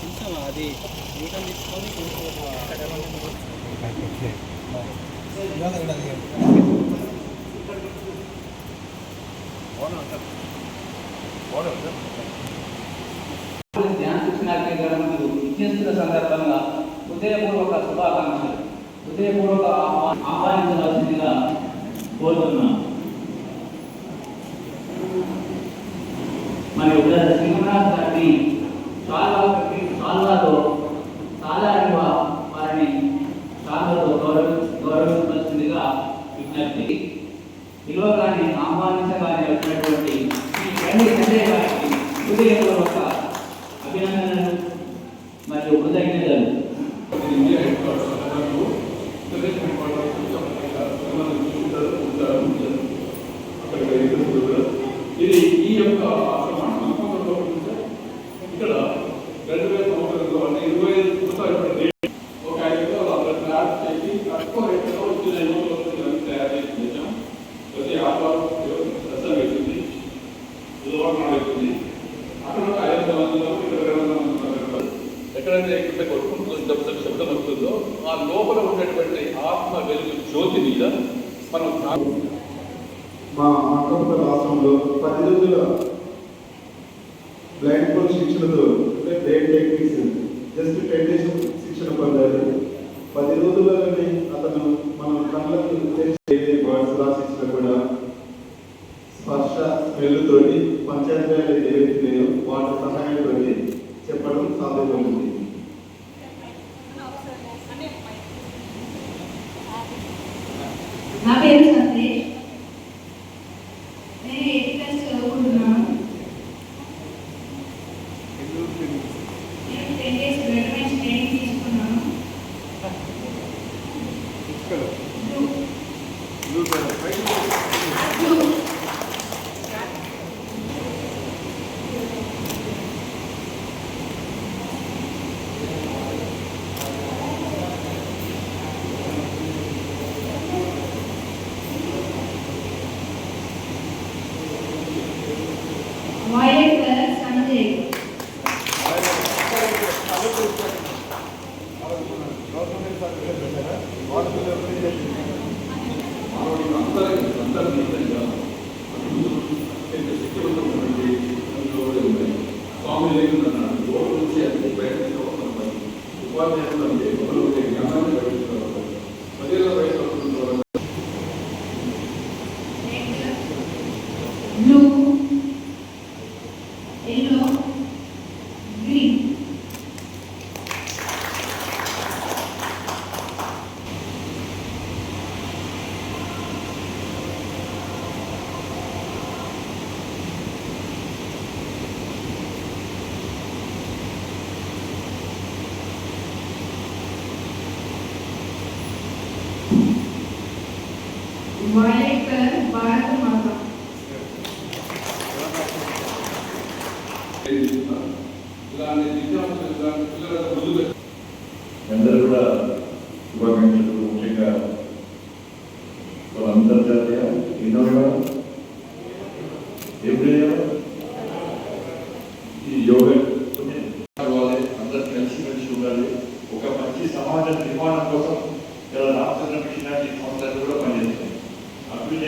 కొంచెం అది యూటర్న్ తీసుకొని ధ్యాన శిక్షణ కేంద్రానికి ఇచ్చేస్తున్న సందర్భంగా హృదయపూర్వక శుభాకాంక్షలు. హృదయపూర్వక ఆహ్వానించవలసిందిగా కోరుతున్నాను. సింహరాజ్ చాలా చాలాతో సాధారణ వారిని చాలాతో గౌరవ గౌరవించవలసిందిగా విజ్ఞప్తి. పిలువగానే ఆహ్వానించగానే వచ్చినటువంటి ఈ రండి సంజయ్ గారికి హృదయపూర్వక అభినందనలు మరియు కృతజ్ఞతలు India headquarter headquarter ఉంటారు ఉంటారు అక్కడ ఇది ఈ యొక్క అక్కడ ఒక ఐదు వందల మందిలో ఇక్కడ ఎక్కడైతే ఇక్కడ కొట్టుకుంటుందో శబ్దం శబ్దం వస్తుందో ఆ లోపల ఉన్నటువంటి ఆత్మ వెలుగు జ్యోతి మీద మనం మా అక్కప రాష్ట్రంలో పది రోజుల బ్లైండ్ కోర్స్ శిక్షణతో అంటే brain techniques just ten days శిక్షణ పొందారు. పది రోజుల్లోనే అతను మన కళ్ళకు స్పర్శ స్మెల్ తోటి పంచాయతీరాలు ఏవైతే లేదో వాటి సహాయంతో చెప్పడం సాధ్యపడుతుంది నా పేరు సందేశ్ నేను ఎయిత్ క్లాస్ చదువుకుంటున్నాను. నేను టెన్ డేస్ వెటర్నరీ ట్రైనింగ్ తీసుకున్నాను. ఉపాధ్యాయులు అంటే वायलेट कलर भारत माता ఇలాంటి విద్యార్థులు ఇలాంటి పిల్లల ముందుగా అందరూ కూడా శుభాకాంక్షలు ముఖ్యంగా మన అంతర్జాతీయ ఎన్నోగా ఎప్పుడైనా ఈ యోగా వాళ్ళే అందరూ కలిసి కలిసి ఉండాలి ఒక మంచి సమాజ నిర్మాణం కోసం ఇలా రామచంద్ర మిషన్